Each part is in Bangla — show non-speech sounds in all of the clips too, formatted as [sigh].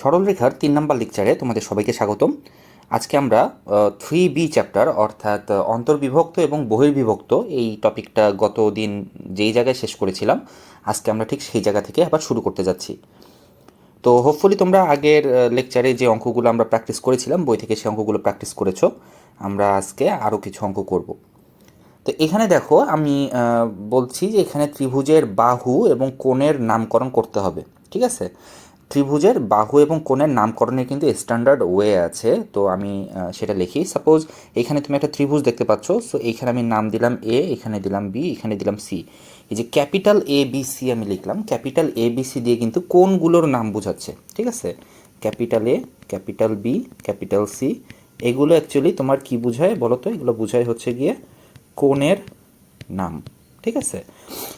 সরলরেখার তিন নম্বর লেকচারে তোমাদের সবাইকে স্বাগতম। আজকে আমরা থ্রি বি চ্যাপ্টার অর্থাৎ অন্তর্বিভক্ত এবং বহির্বিভক্ত এই টপিকটা গত দিন যেই জায়গায় শেষ করেছিলাম, আজকে আমরা ঠিক সেই জায়গা থেকে আবার শুরু করতে যাচ্ছি। তো হোপফুলি তোমরা আগের লেকচারে যে অঙ্কগুলো আমরা প্র্যাকটিস করেছিলাম, বই থেকে সেই অঙ্কগুলো প্র্যাকটিস করেছ, আমরা আজকে আরও কিছু অঙ্ক করব। তো এখানে দেখো, আমি বলছি যে এখানে ত্রিভুজের বাহু এবং কোণের নামকরণ করতে হবে, ঠিক আছে? ত্রিভুজের বাহু এবং কোণের নামকরণের কিন্তু স্ট্যান্ডার্ড ওয়ে আছে। তো আমি সেটা লিখি। সাপোজ এখানে তুমি একটা ত্রিভুজ দেখতে পাচ্ছ সো এইখানে আমি নাম দিলাম এ এখানে দিলাম বি এখানে দিলাম সি এই যে ক্যাপিটাল এ বি সি আমি লিখলাম, ক্যাপিটাল এ বি সি দিয়ে কিন্তু কোনগুলোর নাম বোঝাচ্ছে, ঠিক আছে? Capital A capital B capital C এগুলো অ্যাকচুয়ালি তোমার কি বোঝায় বলো তো? এগুলো বোঝায় হচ্ছে গিয়ে কোণের নাম। ঠিক আছে?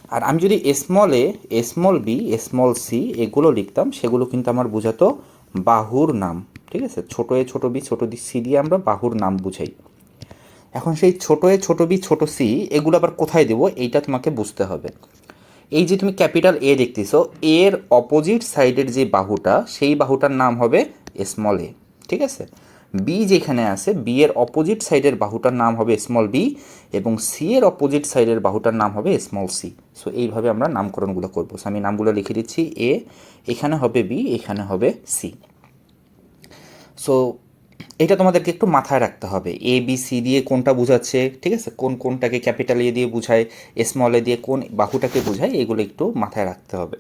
আর আমি যদি small a small b small c এগুলো লিখতাম, সেগুলো কিন্তু আমার বোঝাতো বাহুর নাম, ঠিক আছে? ছোটো এ ছোটো বি ছোটো সি দিয়ে আমরা বাহুর নাম বুঝাই। এখন সেই ছোটো এ, ছোটো বি ছোটো সি এগুলো আবার কোথায় দেবো? এইটা তোমাকে বুঝতে হবে। এই যে তুমি ক্যাপিটাল এ দেখতেছো এর অপোজিট সাইডের যে বাহুটা, সেই বাহুটার নাম হবে স্মল এ ঠিক আছে? বি যেখানে আছে বি এর অপোজিট সাইডের বাহুটার নাম হবে স্মল বি এবং সি এর অপোজিট সাইডের বাহুটার নাম হবে স্মল সি সো এইভাবে আমরা নামকরণগুলো করব। সো আমি নামগুলো লিখে দিচ্ছি এ এখানে হবে বি এখানে হবে সি সো এটা তোমাদেরকে একটু মাথায় রাখতে হবে। এ বি সি দিয়ে কোনটা বোঝাচ্ছে, ঠিক আছে? কোন কোনটাকে ক্যাপিটাল এ দিয়ে বোঝায় স্মল এ দিয়ে কোন বাহুটাকে বোঝায়, এগুলো একটু মাথায় রাখতে হবে।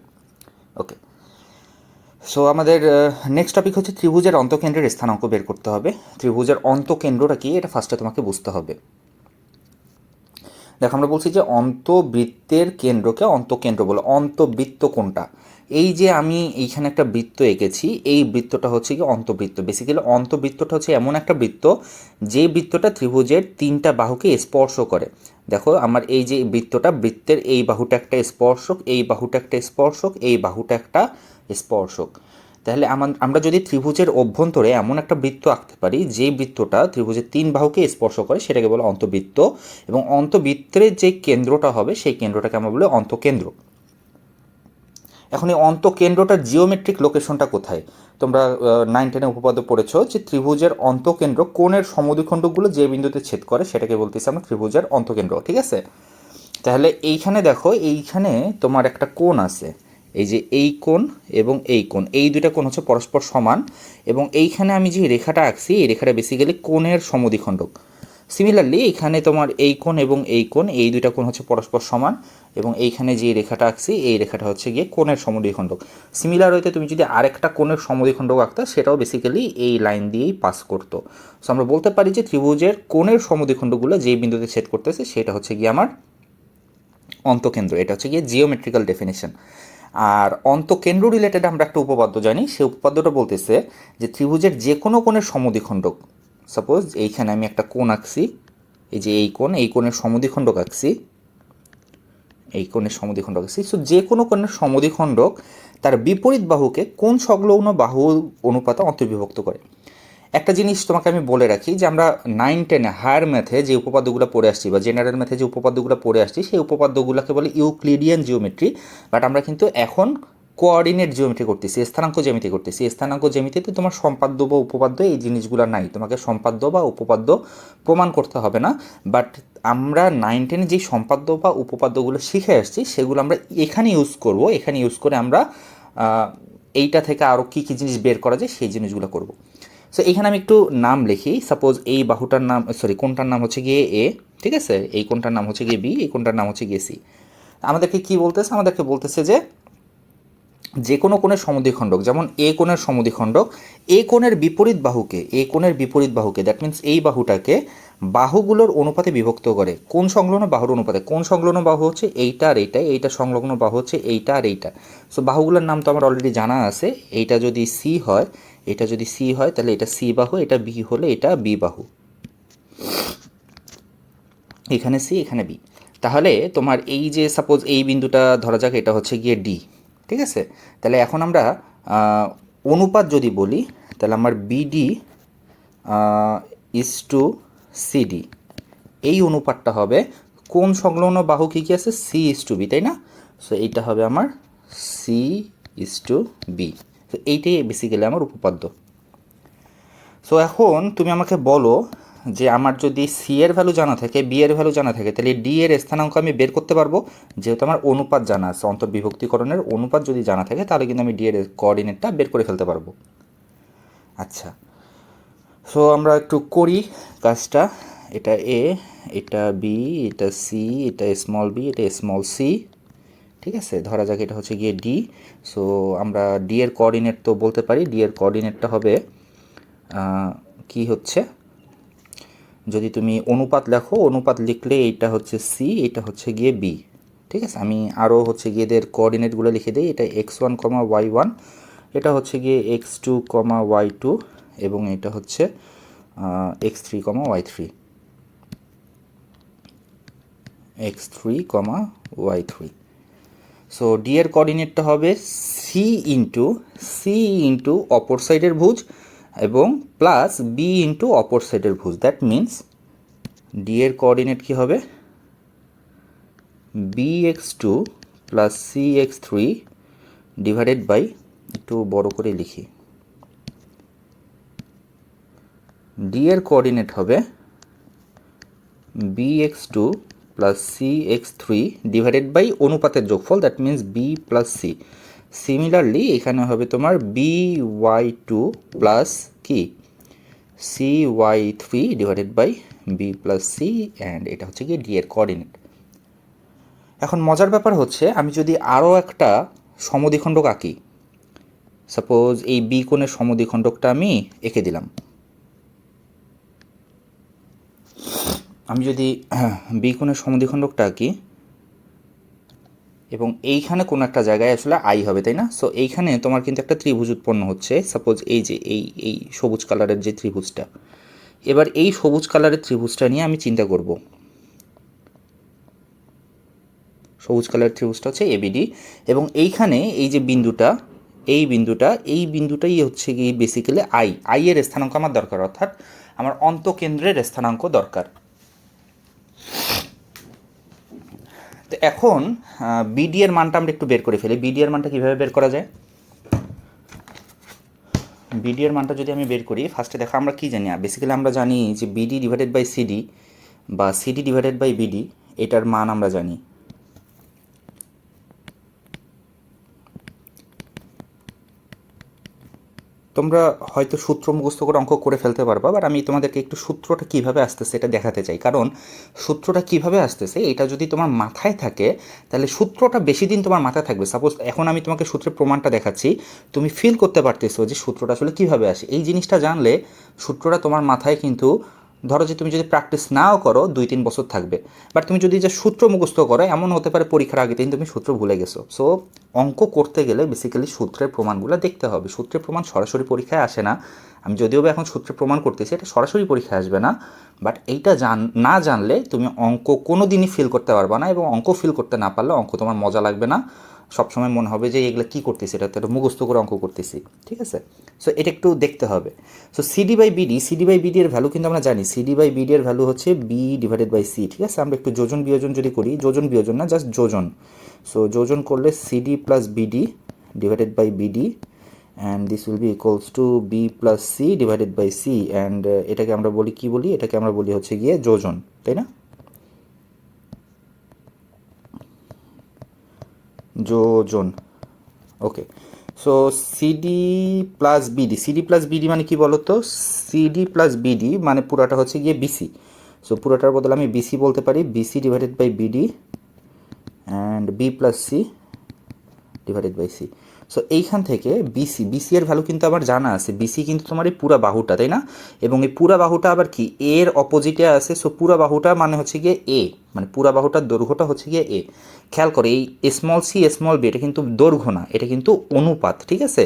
ওকে সো আমাদের নেক্সট টপিক হচ্ছে ত্রিভুজের অন্তকেন্দ্রের স্থানাঙ্ক বের করতে হবে। ত্রিভুজের অন্তকেন্দ্রটা কি? এটা ফার্স্টে তোমাকে বুঝতে হবে। দেখো, আমরা বলছি যে অন্তবৃত্তের কেন্দ্রকে অন্তকেন্দ্র বলে, অন্তবৃত্ত কোনটা? এই যে আমি এইখানে একটা বৃত্ত এঁকেছি, এই বৃত্তটা হচ্ছে কি অন্তবৃত্ত। বেসিক্যালি অন্তবৃত্তটা হচ্ছে এমন একটা বৃত্ত, যে বৃত্তটা ত্রিভুজের তিনটা বাহুকে স্পর্শ করে। দেখো, আমার এই যে বৃত্তটা, বৃত্তের এই বাহুটা একটা স্পর্শক, এই বাহুটা একটা স্পর্শক, এই বাহুটা একটা স্পর্শক। তাহলে আমার আমরা যদি ত্রিভুজের অভ্যন্তরে এমন একটা বৃত্ত আঁকতে পারি, যে বৃত্তটা ত্রিভুজের তিন বাহুকে স্পর্শ করে, সেটাকে বলে অন্তবৃত্ত, এবং অন্তবৃত্তের যে কেন্দ্রটা হবে, সেই কেন্দ্রটাকে আমরা বলি অন্তকেন্দ্র। এখন এই অন্তকেন্দ্রটার জিওমেট্রিক লোকেশনটা কোথায়? তোমরা নাইন টেনে উপপাদ্য পড়েছো যে ত্রিভুজের অন্তকেন্দ্র কোণের সমদ্বিখণ্ডকগুলো যে বিন্দুতে ছেদ করে সেটাকে বলতেছি আমরা ত্রিভুজের অন্তকেন্দ্র, ঠিক আছে? তাহলে এইখানে দেখো, এইখানে তোমার একটা কোণ আছে, এই যে এই কোণ এবং এই কোণ, এই দুইটা কোণ হচ্ছে পরস্পর সমান এবং এইখানে আমি যে রেখাটা আঁকছি, এই রেখাটা বেসিক্যালি কোণের সমদ্বিখণ্ডক সিমিলারলি এখানে তোমার এই কোণ এবং এই কোণ, এই দুইটা কোণ হচ্ছে পরস্পর সমান এবং এইখানে যে রেখাটা আঁকছি, এই রেখাটা হচ্ছে গিয়ে কোণের সমদ্বিখণ্ডক। সিমিলার হইতে তুমি যদি আরেকটা কোণের সমদ্বিখণ্ডক আঁকতা, সেটাও বেসিক্যালি এই লাইন দিয়েই পাস করতো। সো আমরা বলতে পারি যে ত্রিভুজের কোণের সমদ্বিখণ্ডকগুলো যে বিন্দুতে ছেদ করতেছে, সেটা হচ্ছে গিয়ে আমার অন্তকেন্দ্র। এটা হচ্ছে গিয়ে জিওমেট্রিক্যাল ডেফিনেশন আর অন্তকেন্দ্র রিলেটেড আমরা একটা উপপাদ্য জানি, সেই উপপাদ্যটা বলতেছে যে ত্রিভুজের যে কোনো কোণের সমদ্বিখণ্ডক সাপোজ এইখানে আমি একটা কোণ আঁকছি, এই যে এই কোণ, এই কোণের সমদ্বিখণ্ডক আঁকছি এই কোণের সমদ্বিখণ্ডক সি সো যে কোনো কোণের সমদ্বিখণ্ডক তার বিপরীত বাহুকে কোন সংলগ্ন বাহু অনুপাতে অন্তর্বিভক্ত করে। একটা জিনিস তোমাকে আমি বলে রাখি যে আমরা নাইন টেনে হায়ার ম্যাথে যে উপপাদ্যগুলো পড়ে আসছি বা জেনারেল ম্যাথে যে উপপাদ্যগুলো পড়ে আসছি, সেই উপপাদ্যগুলোকে বলে ইউক্লিডিয়ান জিওমেট্রি বাট আমরা কিন্তু এখন কোঅর্ডিনেট জিওমেট্রি করতেছি, স্থানাঙ্ক জ্যামিতি করতেছি। স্থানাঙ্ক জ্যামিতিতে তোমার সম্পাদ্য বা উপপাদ্য এই জিনিসগুলো নাই। তোমাকে সম্পাদ্য বা উপপাদ্য প্রমাণ করতে হবে না। বাট আমরা নাইন টেনে যে সম্পাদ্য বা উপপাদ্যগুলো শিখে আসছি, সেগুলো আমরা এখানে ইউজ করব। এখানে ইউজ করে আমরা এইটা থেকে আরও কী কী জিনিস বের করা যায়, সেই জিনিসগুলো করব। সো এখানে আমি একটু নাম লিখি। সাপোজ এই বাহুটার নাম সরি কোনটার নাম হচ্ছে গিয়ে এ ঠিক আছে? এই কোনটার নাম হচ্ছে গিয়ে বি এই কোনটার নাম হচ্ছে গিয়ে সি আমাদেরকে কি বলতেছে? আমাদেরকে বলতেছে যে যে কোনো কোণের সমদ্বিখণ্ডক যেমন এ কোণের সমদ্বিখণ্ডক এ কোণের বিপরীত বাহুকে, এ কোণের বিপরীত বাহুকে দ্যাট মিন্স এই বাহুটাকে বাহুগুলোর অনুপাতে বিভক্ত করে। কোন সংলগ্ন বাহুর অনুপাতে? কোন সংলগ্ন বাহু হচ্ছে এইটা আর এইটা এইটা সংলগ্ন বাহু হচ্ছে এইটা আর এইটা। সো বাহুগুলোর নাম তো আমার অলরেডি জানা আছে। এইটা যদি সি হয়, এটা যদি সি হয়, তাহলে এটা সি বাহু, এটা বি হলে এটা বি বাহু। এখানে সি এখানে বি তাহলে তোমার এই যে সাপোজ এই বিন্দুটা ধরা যাক, এটা হচ্ছে গিয়ে ডি ঠিক আছে? তাহলে এখন আমরা অনুপাত যদি বলি, তাহলে আমার বিডি ইস টু সিডি এই অনুপাতটা হবে, কোন সংলগ্ন বাহু কী কী আছে? সি ইস টু বি তাই না? সো এইটা হবে আমার সি ইস টু বি তো এইটাই বেসিক্যালি আমার উপপাদ্য। সো এখন তুমি আমাকে বলো যে আমার যদি সি এর ভ্যালু জানা থাকে বি এর ভ্যালু জানা থাকে, তাহলে ডি এর স্থানাঙ্ক আমি বের করতে পারব। যেহেতু আমার অনুপাত জানা আছে, অন্তর্বিভক্তিকরণের অনুপাত যদি জানা থাকে, তাহলে কিন্তু আমি ডি এর কোঅর্ডিনেটটা বের করে ফেলতে পারব। আচ্ছা সো আমরা একটু করি কাজটা। এটা এ এটা বি এটা সি এটা স্মল বি এটা স্মল সি ঠিক আছে? ধরা যাক এটা হচ্ছে গিয়ে ডি সো আমরা ডি এর কোঅর্ডিনেট তো বলতে পারি ডি এর কোঅর্ডিনেটটা হবে কি হচ্ছে? যদি তুমি অনুপাত লেখো, অনুপাত লিখলে এইটা হচ্ছে সি এটা হচ্ছে গিয়ে বি ঠিক আছে? আমি আরও হচ্ছে গিয়ে এদের কোঅর্ডিনেটগুলো লিখে দিই। এটা X one comma Y one এটা হচ্ছে গিয়ে X two comma Y two এবং এটা হচ্ছে X three comma Y three X three comma Y three so D এর কোঅর্ডিনেটটা হবে সি ইন্টু সি ইন্টু অপর সাইডের ভুজ এবং প্লাস বি ইন্টু অপর সাইডের ভুজ দ্যাট মিন্স ডি এর কোঅর্ডিনেট কী হবে? B X two plus C X three divided by একটু বড় করে লিখি। ডি এর কোঅর্ডিনেট হবে B X two plus C X three divided by অনুপাতের যোগফল। That means B plus C similarly এখানে হবে তোমার বি ওয়াই টু প্লাস কি? C Y three divided by B plus C and এটা হচ্ছে কি ডি এর কোঅর্ডিনেট এখন মজার ব্যাপার হচ্ছে, আমি যদি আরও একটা সমদ্বিখণ্ডক আঁকি সাপোজ এই বি কোণের সমদ্বিখণ্ডকটা আমি এঁকে দিলাম। আমি যদি [clears throat] বি কোণের সমদ্বিখণ্ডকটা আঁকি এবং এইখানে কোনো একটা জায়গায় আসলে আই হবে, তাই না? সো এইখানে তোমার কিন্তু একটা ত্রিভুজ উৎপন্ন হচ্ছে। সাপোজ এই যে, এই এই সবুজ কালারের যে ত্রিভুজটা। এবার এই সবুজ কালারের ত্রিভুজটা নিয়ে আমি চিন্তা করব। সবুজ কালারের ত্রিভুজটা হচ্ছে এবিডি এবং এইখানে এই যে বিন্দুটা, এই বিন্দুটা, এই বিন্দুটাই হচ্ছে কি বেসিক্যালি আই আই এর স্থানাঙ্ক আমার দরকার, অর্থাৎ আমার অন্তকেন্দ্রের স্থানাঙ্ক দরকার। এখন বিডি এর মানটা আমরা একটু বের করে ফেলি। বিডি এর মানটা কীভাবে বের করা যায়? বিডি এর মানটা যদি আমি বের করি ফার্স্টে দেখো আমরা কী জানি? বেসিক্যালি আমরা জানি যে বিডি ডিভাইডেড বাই সিডি বা সিডি ডিভাইডেড বাই বিডি এটার মান আমরা জানি। তোমরা হয়তো সূত্র মুখস্থ করে অঙ্ক করে ফেলতে পারবা বাট আমি তোমাদেরকে একটু সূত্রটা কীভাবে আসতেছে এটা দেখাতে চাই। কারণ সূত্রটা কীভাবে আসতেছে, এটা যদি তোমার মাথায় থাকে, তাহলে সূত্রটা বেশি দিন তোমার মাথায় থাকবে। সাপোজ এখন আমি তোমাকে সূত্রের প্রমাণটা দেখাচ্ছি, তুমি ফিল করতে পারতেছো যে সূত্রটা আসলে কীভাবে আসে। এই জিনিসটা জানলে সূত্রটা তোমার মাথায় কিন্তু ধরো যে তুমি যদি প্র্যাকটিস নাও করো, দুই তিন বছর থাকবে। বাট তুমি যদি যে সূত্র মুখস্থ করো এমন হতে পারে পরীক্ষার আগে দিন তুমি সূত্র ভুলে গেছো। সো অঙ্ক করতে গেলে বেসিক্যালি সূত্রের প্রমাণগুলো দেখতে হবে। সূত্রের প্রমাণ সরাসরি পরীক্ষায় আসে না। আমি যদিও বা এখন সূত্রের প্রমাণ করতেছি, এটা সরাসরি পরীক্ষায় আসবে না। বাট এইটা জান, না জানলে তুমি অঙ্ক কোনো দিনই ফিল করতে পারবে না এবং অঙ্ক ফিল করতে না পারলে অঙ্ক তোমার মজা লাগবে না। সবসময় মনে হবে যে এগুলো কী করতেছি? এটা তো একটা মুখস্থ করে অঙ্ক করতেছি, ঠিক আছে? সো এটা একটু দেখতে হবে। So CD by BD CD by BD এর ভ্যালু কিন্তু আমরা জানি। সিডি বাই বিডি এর ভ্যালু হচ্ছে বি ডিভাইডেড বাই সি ঠিক আছে? আমরা একটু যোজন বিয়োজন যদি করি, যোজন বিয়োজন না জাস্ট যোজন। সো যোজন করলে CD plus BD divided by BD and this will be equals to B plus C divided by C and এটাকে আমরা বলি, কি বলি? এটাকে আমরা বলি হচ্ছে গিয়ে যোজন, তাই না? যোজন। Okay so CD plus BD CD plus BD মানে কি বলতো? সিডি প্লাস বিডি মানে পুরাটা হচ্ছে গিয়ে বিসি সো পুরোটার বদলে আমি বিসি বলতে পারি। BC divided by BD and B plus C divided by C so এইখান থেকে বিসি বিসি এর ভ্যালু কিন্তু আবার জানা আছে। বিসি কিন্তু তোমার এই পুরা বাহুটা, তাই না? এবং এই পুরা বাহুটা আবার কি? এর অপোজিটে আছে। সো পুরা বাহুটা মানে হচ্ছে গিয়ে এ মানে পুরা বাহুটার দৈর্ঘ্যটা হচ্ছে গিয়ে এ খেয়াল করে, এই স্মল সি স্মল বি এটা কিন্তু দৈর্ঘ্য না, এটা কিন্তু অনুপাত, ঠিক আছে?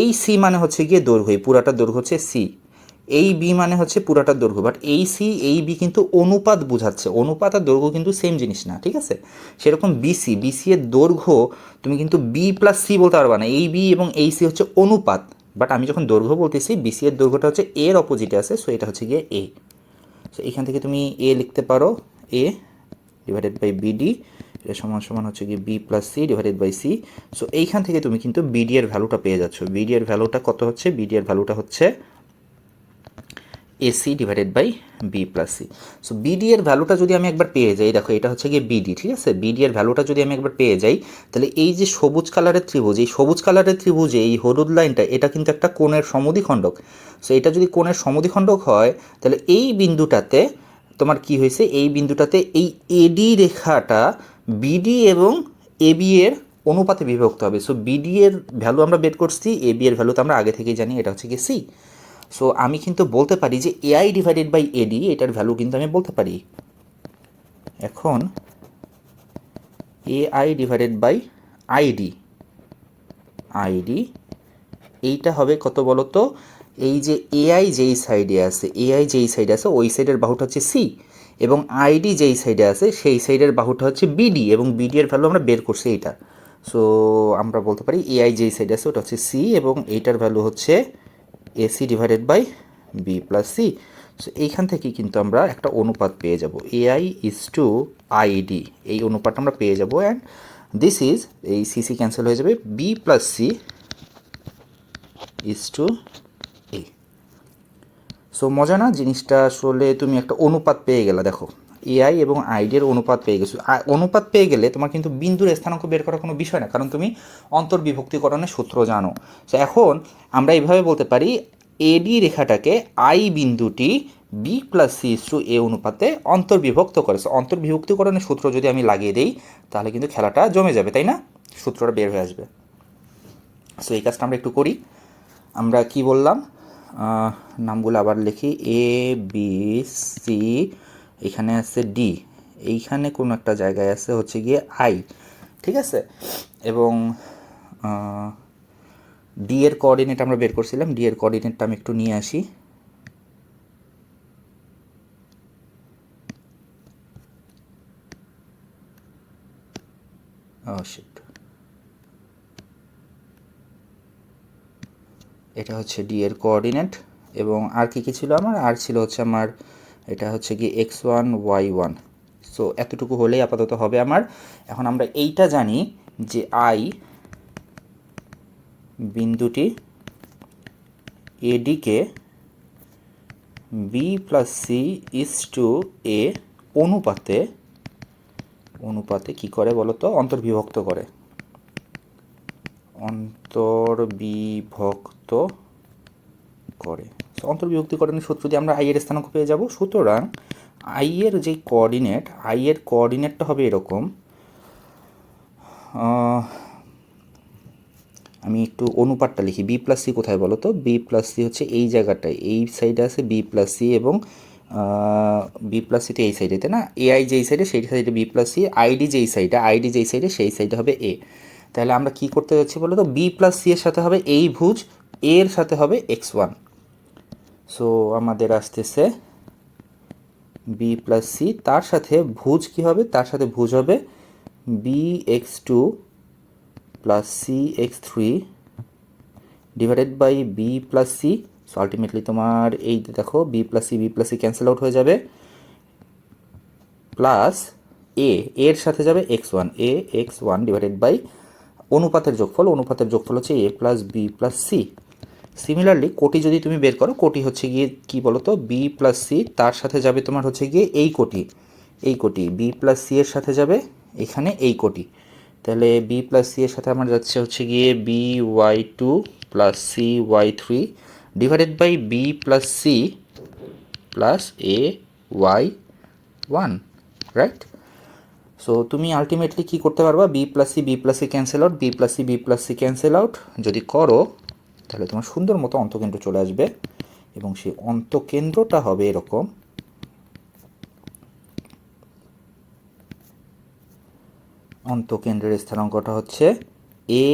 এই সি মানে হচ্ছে গিয়ে দৈর্ঘ্য, এই পুরাটার দৈর্ঘ্য হচ্ছে সি এই বি মানে হচ্ছে পুরাটার দৈর্ঘ্য বাট এই সি এই বি কিন্তু অনুপাত বোঝাচ্ছে। অনুপাত আর দৈর্ঘ্য কিন্তু সেম জিনিস না, ঠিক আছে? সেরকম বিসি বিসি এর দৈর্ঘ্য তুমি কিন্তু বি প্লাস সি বলতে পারবা না। এই বি এবং এই সি হচ্ছে অনুপাত বাট আমি যখন দৈর্ঘ্য বলতেছি বিসি এর দৈর্ঘ্যটা হচ্ছে এর অপোজিটে আছে সো এটা হচ্ছে গিয়ে এ সো এখান থেকে তুমি এ লিখতে পারো এ ডিভাইডেড বাই বিডি এটা সমান সমান হচ্ছে কি B plus C divided by C so এইখান থেকে তুমি কিন্তু বিডি এর ভ্যালুটা পেয়ে যাচ্ছ। বিডি এর ভ্যালুটা কত হচ্ছে? বিডি এর ভ্যালুটা হচ্ছে AC divided by B plus C so BD এর ভ্যালুটা যদি আমি একবার পেয়ে যাই, দেখো এটা হচ্ছে গিয়ে বিডি ঠিক আছে? বিডি এর ভ্যালুটা যদি আমি একবার পেয়ে যাই, তাহলে এই যে সবুজ কালারের ত্রিভুজ, এই সবুজ কালারের ত্রিভুজে, এই হলুদ লাইনটা এটা কিন্তু একটা কোণের সমদ্বিখণ্ডক সো এটা যদি কোণের সমদ্বিখণ্ডক হয়, তাহলে এই বিন্দুটাতে তোমার কি হয়েছে? এই বিন্দুটাতে এই এডি রেখাটা বিডি এবং এবি এর অনুপাতে বিভক্ত হবে। সো বিডি এর ভ্যালু আমরা বের করছি এবি এর ভ্যালু তো আমরা আগে থেকেই জানি, এটা হচ্ছে কি সি সো আমি কিন্তু বলতে পারি যে এআই ডিভাইডেড বাই এডি এটার ভ্যালু কিন্তু আমি বলতে পারি। এখন AI divided by ID ID এইটা হবে কত বলো তো এই যে এআই যেই সাইডে আছে এআই যেই সাইডে আছে, ওই সাইডের বাহুটা হচ্ছে সি এবং আইডি যেই সাইডে আছে, সেই সাইডের বাহুটা হচ্ছে বিডি এবং বিডি এর ভ্যালু আমরা বের করছি এইটা। সো আমরা বলতে পারি এআই যেই সাইডে আছে, ওটা হচ্ছে সি এবং এইটার ভ্যালু হচ্ছে AC divided by B plus C so এইখান থেকে কিন্তু আমরা একটা অনুপাত পেয়ে যাব। এআই ইজ টু আইডি এই অনুপাত আমরা পেয়ে যাব অ্যান্ড দিস ইজ এই সিসি ক্যান্সেল হয়ে যাবে। B plus C is to A so মজা না জিনিসটা আসলে তুমি একটা অনুপাত পেয়ে গেলে, দেখো। এআই এবং আইডির অনুপাত পেয়ে গেছো। অনুপাত পেয়ে গেলে তোমার কিন্তু বিন্দুর স্থানাঙ্ক বের করার কোনো বিষয় না, কারণ তুমি অন্তর্বিভক্তিকরণের সূত্র জানো। সো এখন আমরা এইভাবে বলতে পারি এডি রেখাটাকে আই বিন্দুটি B plus C to A অনুপাতে অন্তর্বিভক্ত করে। সো অন্তর্বিভক্তিকরণের সূত্র যদি আমি লাগিয়ে দিই, তাহলে কিন্তু খেলাটা জমে যাবে, তাই না? সূত্রটা বের হয়ে আসবে। সো এই কাজটা আমরা একটু করি। আমরা কি বললাম? নামগুলো আবার লিখি। এ বি সি এখানে আছে ডি এইখানে কোনো একটা জায়গায় আছে হচ্ছে গিয়ে আই ঠিক আছে? এবং ডি এর কোঅর্ডিনেট আমরা বের করছিলাম ডি এর কোঅর্ডিনেটটা আমি একটু নিয়ে আসি। Oh, এটা হচ্ছে ডি এর কোঅর্ডিনেট এবং আর কি কি ছিল আমার? আর ছিল হচ্ছে আমার এটা হচ্ছে কি X one Y one so এতটুকু হলেই আপাতত হবে আমার। এখন আমরা এইটা জানি যে আই বিন্দুটি এডিকে B plus C is to A অনুপাতে অনুপাতে কি করে বলো তো? অন্তর্বিভক্ত করে। অন্তর্বিভক্ত করে। অন্তর্বিভক্তিকরণের সূত্র দিয়ে আমরা আই এর স্থানাঙ্ক পেয়ে যাব। সুতরাং আই এর যে কোঅর্ডিনেট আই এর কোঅর্ডিনেটটা হবে এরকম। আমি একটু অনুপাতটা লিখি। বি প্লাস সি কোথায় বলো তো? বি প্লাস সি হচ্ছে এই জায়গাটায়। এই সাইডে আছে বি প্লাস সি এবং বি প্লাস সিতে এই সাইডেতে না? এআই যেই সাইডে সেই সাইডে বি প্লাস সি আইডি যেই সাইডে আইডি যেই সাইডে সেই সাইডে হবে এ তাহলে আমরা কি করতে যাচ্ছি বলো তো? বি প্লাস সি এর সাথে হবে এই ভুজ এর সাথে হবে এক্স ওয়ান সো আমাদের আসতেছে বি প্লাস সি তার সাথে ভুজ কি হবে? তার সাথে ভুজ হবে B X two plus C X three divided by B plus C so ultimately তোমার এই দেখো B plus C B plus C cancel out হয়ে যাবে প্লাস এ এর সাথে যাবে X one A X one divided by অনুপাতের যোগফল অনুপাতের যোগফল হচ্ছে A plus B plus C similarly কোটি যদি তুমি বের করো, কোটি হচ্ছে গিয়ে কি বলো তো বি প্লাস সি তার সাথে যাবে তোমার হচ্ছে গিয়ে এই কোটি। এই কোটি বি প্লাস সি এর সাথে যাবে এখানে এই কোটি। তাহলে বি প্লাস সি এর সাথে আমার যাচ্ছে হচ্ছে গিয়ে B Y two plus C Y three divided by B plus C plus A Y one right so তুমি আলটিমেটলি কি করতে পারবা? B plus C B plus C cancel out B plus C B plus C cancel out যদি করো তাহলে তোমার সুন্দর মতো অন্তকেন্দ্র চলে আসবে এবং সেই অন্তকেন্দ্রটা হবে এরকম। অন্তকেন্দ্রের স্থানাঙ্কটা হচ্ছে A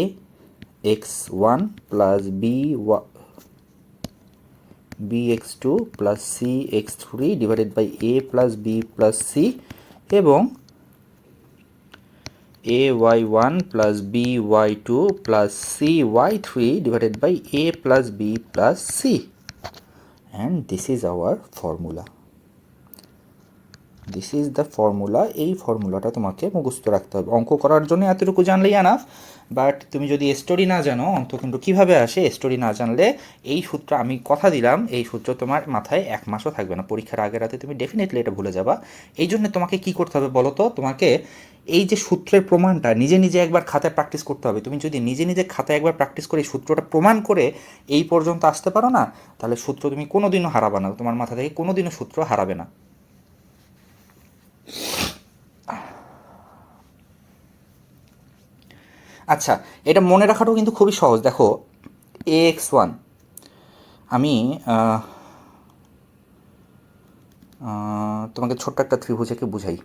X one plus B B X two plus C X three divided by A plus B plus C এবং a y1 plus b y2 plus c y3 divided by a plus b plus c. And this is our formula. This is the formula এই ফর্মুলাটা তোমাকে মুখস্থ রাখতে হবে। অঙ্ক করার জন্য এতটুকু জানলেই আনাফ বাট তুমি যদি স্টোরি না জানো, অঙ্ক কিন্তু কীভাবে আসে স্টোরি না জানলে, এই সূত্র আমি কথা দিলাম, এই সূত্র তোমার মাথায় এক মাসও থাকবে না। পরীক্ষার আগের রাতে তুমি ডেফিনেটলি এটা ভুলে যাবা। এই জন্য তোমাকে কি করতে হবে বলো তো? তোমাকে এই যে সূত্রের প্রমাণটা, নিজে নিজে একবার খাতায় প্র্যাকটিস করতে হবে। তুমি যদি নিজে নিজে খাতায় একবার প্র্যাকটিস করে এই সূত্রটা প্রমাণ করে এই পর্যন্ত আসতে পারো না, তাহলে সূত্র তুমি কোনোদিনও হারাবে না। তোমার মাথা থেকে কোনোদিনও সূত্র হারাবে না। আচ্ছা এটা মনে রাখাটাও কিন্তু খুবই সহজ। দেখো এ এক্স ওয়ান আমি তোমাকে ছোট্ট একটা ত্রিভুজকে বুঝাই।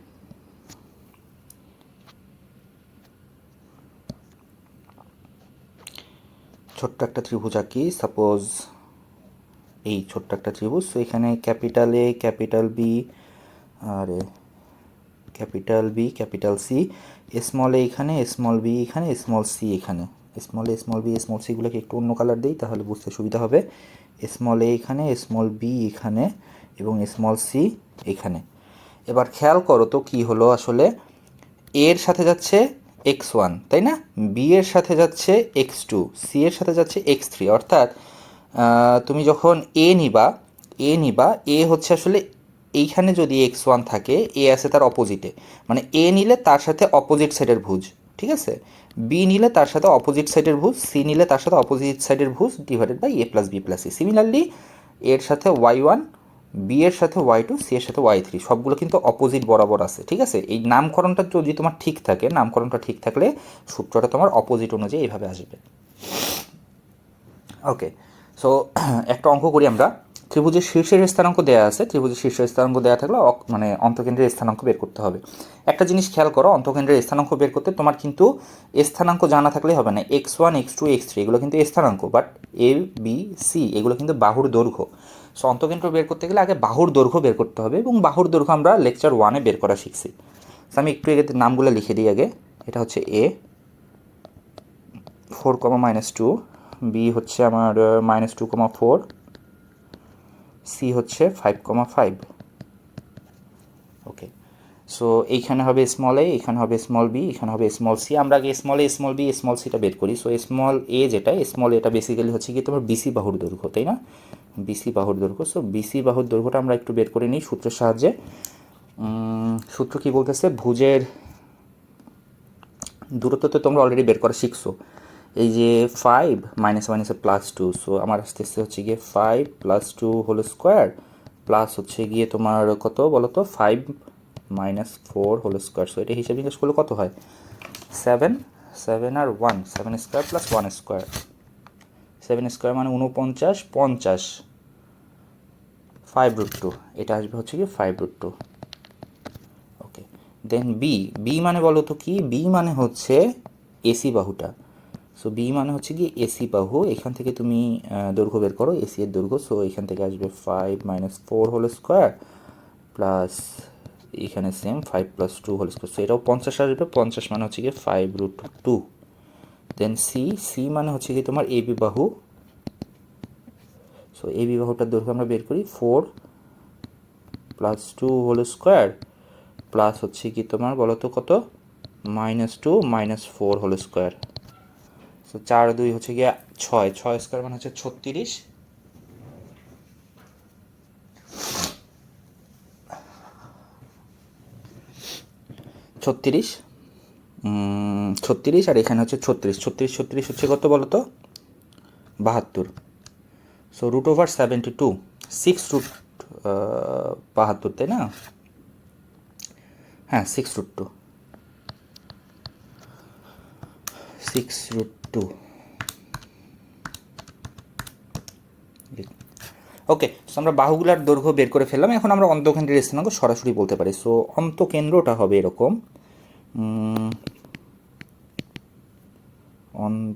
ছোট্ট একটা ত্রিভুজ আঁকি সাপোজ এই ছোট্ট একটা ত্রিভুজ। তো এখানে capital A capital B R capital B capital C small a এখানে স্মল বি এখানে স্মল সি এখানে। Small a small b small সিগুলোকে একটু অন্য কালার দিই, তাহলে বুঝতে সুবিধা হবে। স্মল এ এখানে স্মল বি এখানে, এবং স্মল সি এখানে। এবার খেয়াল করো তো কি হলো আসলে। এর সাথে যাচ্ছে এক্স ওয়ান, তাই না? বি এর সাথে যাচ্ছে এক্স টু সি এর সাথে যাচ্ছে এক্স থ্রি। অর্থাৎ তুমি যখন এ নিবা এ নিবা এ হচ্ছে আসলে এইখানে যদি এক্স ওয়ান থাকে এ আছে তার অপোজিটে মানে এ নিলে তার সাথে অপোজিট সাইডের ভুজ, ঠিক আছে? বি নিলে তার সাথে অপোজিট সাইডের ভুজ সি নিলে তার সাথে অপোজিট সাইডের ভুজ divided by A plus B plus C similarly এর সাথে ওয়াই ওয়ান বি এর সাথে ওয়াই টু সি এর সাথে ওয়াই থ্রি সবগুলো কিন্তু অপোজিট বরাবর আছে, ঠিক আছে? এই নামকরণটা যদি তোমার ঠিক থাকে, নামকরণটা ঠিক থাকলে সূত্রটা তোমার অপোজিট অনুযায়ী এইভাবে আসবে। ওকে সো [clears throat] একটা অঙ্ক করি আমরা। ত্রিভুজের শীর্ষের স্থানাঙ্ক দেওয়া আছে, ত্রিভুজের শীর্ষের স্থানাঙ্ক দেওয়া থাকলে মানে অন্তকেন্দ্রের স্থানাঙ্ক বের করতে হবে। একটা জিনিস খেয়াল করো, অন্তকেন্দ্রের স্থানাঙ্ক বের করতে তোমার কিন্তু স্থানাঙ্ক জানা থাকলেই হবে না। X one x two x three এগুলো কিন্তু স্থানাঙ্ক বাট এ বি সি এগুলো কিন্তু বাহুর দৈর্ঘ্য। সো অন্তকেন্দ্র বের করতে গেলে আগে বাহুর দৈর্ঘ্য বের করতে হবে এবং বাহুর দৈর্ঘ্য আমরা লেকচার ওয়ানে বের করা শিখছি। So, আমি একটু এগে নামগুলো লিখে দিই আগে। এটা হচ্ছে a four comma minus two b হচ্ছে আমার minus two comma four c হচ্ছে five comma five okay so এইখানে হবে স্মল এ এখানে হবে স্মল বি এখানে হবে স্মল সি আমরা আগে small a small b small সিটা বের করি। সো স্মল এ যেটা স্মল এটা বেসিক্যালি হচ্ছে কি তোমার বিসি বাহুর দৈর্ঘ্য, তাই না? বিসি বাহুর দৈর্ঘ্য। সো বিসি বাহুর দৈর্ঘ্যটা আমরা একটু বের করে নিই সূত্রের সাহায্যে। সূত্র কি বলতেছে? ভুজের দূরত্ব তো তোমরা অলরেডি বের করা শিখছো। এই যে ফাইভ মাইনাস মাইনাসে প্লাস টু সো আমার আস্তে আস্তে হচ্ছে গিয়ে five plus two whole square plus হচ্ছে গিয়ে তোমার কত বলো তো five minus four whole square so এটা হিসাব নিকাশ করলে কত হয়? সেভেন সেভেন আর one seven square plus one square seven square মানে উনপঞ্চাশ, পঞ্চাশ। ফাইভ রুট টু এটা আসবে হচ্ছে কি five root two okay then b b মানে বলো তো কি? বি মানে হচ্ছে এসি বাহুটা। সো বি মানে হচ্ছে কি এসি বাহু। এখান থেকে তুমি দৈর্ঘ্য বের করো এসি এর দৈর্ঘ্য। সো এখান থেকে আসবে five minus four whole square plus এখানে same five plus two whole square so এটাও পঞ্চাশ আসবে। পঞ্চাশ মানে হচ্ছে কি five root two then c c মানে হচ্ছে কি তোমার এ বি বাহু সো এ বি বাহুটার দৈর্ঘ্য আমরা বের করি four plus two whole square plus হচ্ছে কি তোমার বলো তো কত? Minus two minus four whole square so চার দুই হচ্ছে গিয়ে ছয়। ছয় স্কোয়ার মানে হচ্ছে ছত্রিশ। ছত্রিশ। ছত্রিশ আর এখানে হচ্ছে ছত্রিশ। ছত্রিশ ছত্রিশ হচ্ছে কত বলো তো বাহাত্তর। So root over seventy two six root বাহাত্তর, তাই না? হ্যাঁ six root two six root two okay so আমরা বাহুগুলার দৈর্ঘ্য বের করে ফেললাম। এখন আমরা অন্তকেন্দ্রের স্থানাঙ্ক সরাসরি বলতে পারি। সো অন্তকেন্দ্রটা হবে এরকম।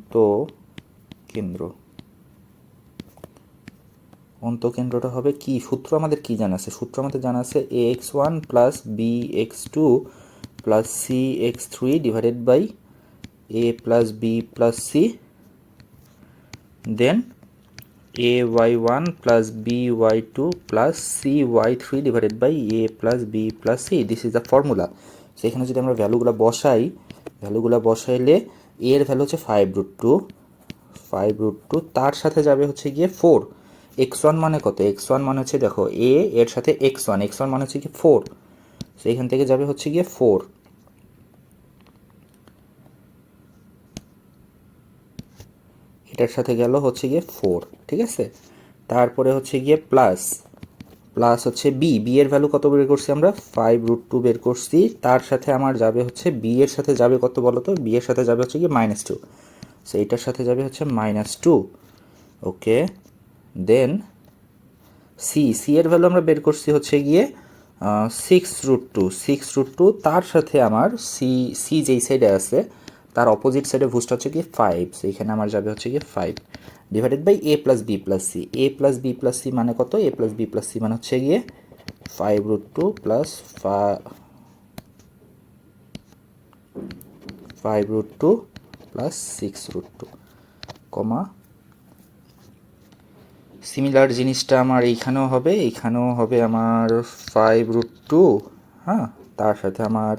অন্তকেন্দ্র। অন্তকেন্দ্রটা হবে কি? সূত্র আমাদের কি জানা আছে? সূত্র আমাদের জানা আছে a x one plus b x two plus c x three divided by a plus b plus c then a y one plus b y two plus c y three divided by a plus b plus c this is the formula সেখানে যদি আমরা ভ্যালুগুলো বসাই ভ্যালুগুলো বসাইলে এর ভ্যালু হচ্ছে five root two five root two তার সাথে যাবে হচ্ছে গিয়ে ফোর এক্স ওয়ান মানে কত? এক্স ওয়ান মানে হচ্ছে দেখো এ এর সাথে এক্স ওয়ান এক্স ওয়ান মানে হচ্ছে কি ফোর সেইখান থেকে যাবে হচ্ছে গিয়ে ফোর এটার সাথে গেল হচ্ছে গিয়ে ফোর ঠিক আছে? তারপরে হচ্ছে গিয়ে প্লাস প্লাস হচ্ছে বি বি এর ভ্যালু কত বের করছি আমরা? ফাইভ রুট টু বের করছি। তার সাথে আমার যাবে হচ্ছে বি এর সাথে যাবে কত বলো তো? বি এর সাথে যাবে হচ্ছে গিয়ে মাইনাস টু সো এইটার সাথে যাবে হচ্ছে minus two okay then c c এর ভ্যালু আমরা বের করছি হচ্ছে গিয়ে six root two six root two তার সাথে আমার সি সি যেই সাইডে আছে, তার অপোজিট সাইডে ভুজটা হচ্ছে গিয়ে ফাইভ এখানে আমার যাবে হচ্ছে গিয়ে five divided by a plus b plus c a plus b plus c মানে কত? A plus b plus c মানে হচ্ছে গিয়ে five root two plus five root two plus six root two comma similar জিনিসটা আমার এইখানেও হবে এইখানেও হবে আমার ফাইভ রুট টু হ্যাঁ? তার সাথে আমার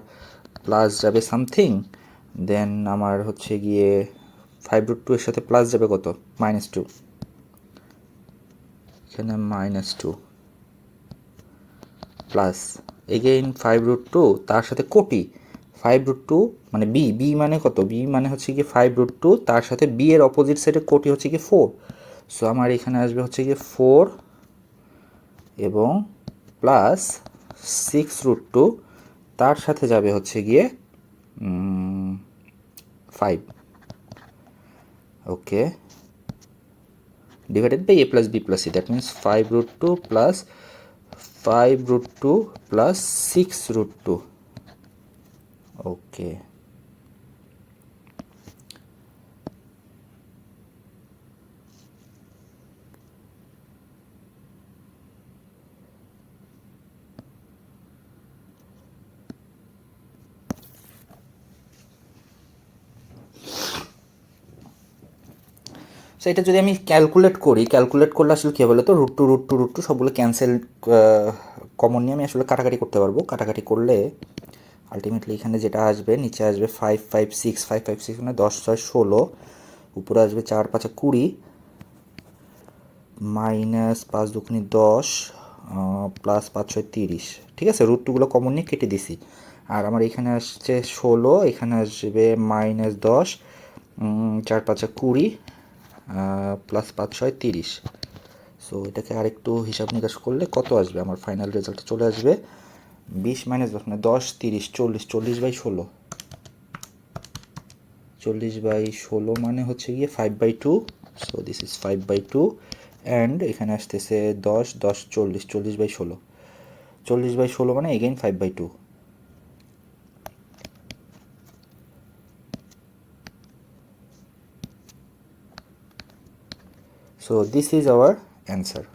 প্লাস যাবে সামথিং দেন আমার হচ্ছে গিয়ে ফাইভ রুট টু এর সাথে প্লাস যাবে কত? মাইনাস টু এখানে minus two plus again five root two তার সাথে কোটি। ফাইভ রুট টু মানে বি বি মানে কত? বি মানে হচ্ছে কি ফাইভ রুট টু তার সাথে বি এর অপোজিট সাইডে কোটি হচ্ছে কি ফোর সো আমার এখানে আসবে হচ্ছে গিয়ে ফোর এবং প্লাস সিক্স রুট টু তার সাথে যাবে হচ্ছে গিয়ে five okay divided by a plus b plus c that means 5 root 2 plus 5 root 2 plus 6 root 2 okay so এটা যদি আমি ক্যালকুলেট করি ক্যালকুলেট করলে আসলে কী বলে তো root two root two root two সবগুলো ক্যান্সেল কমন নিয়ে আমি আসলে কাটাকাটি করতে পারব। কাটাকাটি করলে আলটিমেটলি এখানে যেটা আসবে, নিচে আসবে five five six five five six মানে দশ, ছয়, ষোলো। উপরে আসবে চার, পাঁচে কুড়ি। মাইনাস পাঁচ দুগুনি দশ প্লাস পাঁচ, ছয়, তিরিশ। ঠিক আছে? রুট টুগুলো কমন নিয়ে কেটে দিছি। আর আমার এখানে আসছে ষোলো, এখানে আসবে মাইনাস দশ চার, পাঁচে কুড়ি। প্লাস পাঁচ, ছয়, তিরিশ। সো এটাকে আরেকটু হিসাব নিকাশ করলে কত আসবে? আমার ফাইনাল রেজাল্ট চলে আসবে বিশ মাইনাস দশ মানে দশ, তিরিশ, চল্লিশ চল্লিশ বাই ষোলো। চল্লিশ বাই ষোলো মানে হচ্ছে গিয়ে five by two so this is five by two and এখানে আসতেছে দশ দশ, চল্লিশ চল্লিশ বাই ষোলো। চল্লিশ বাই ষোলো মানে again five by two So this is our answer.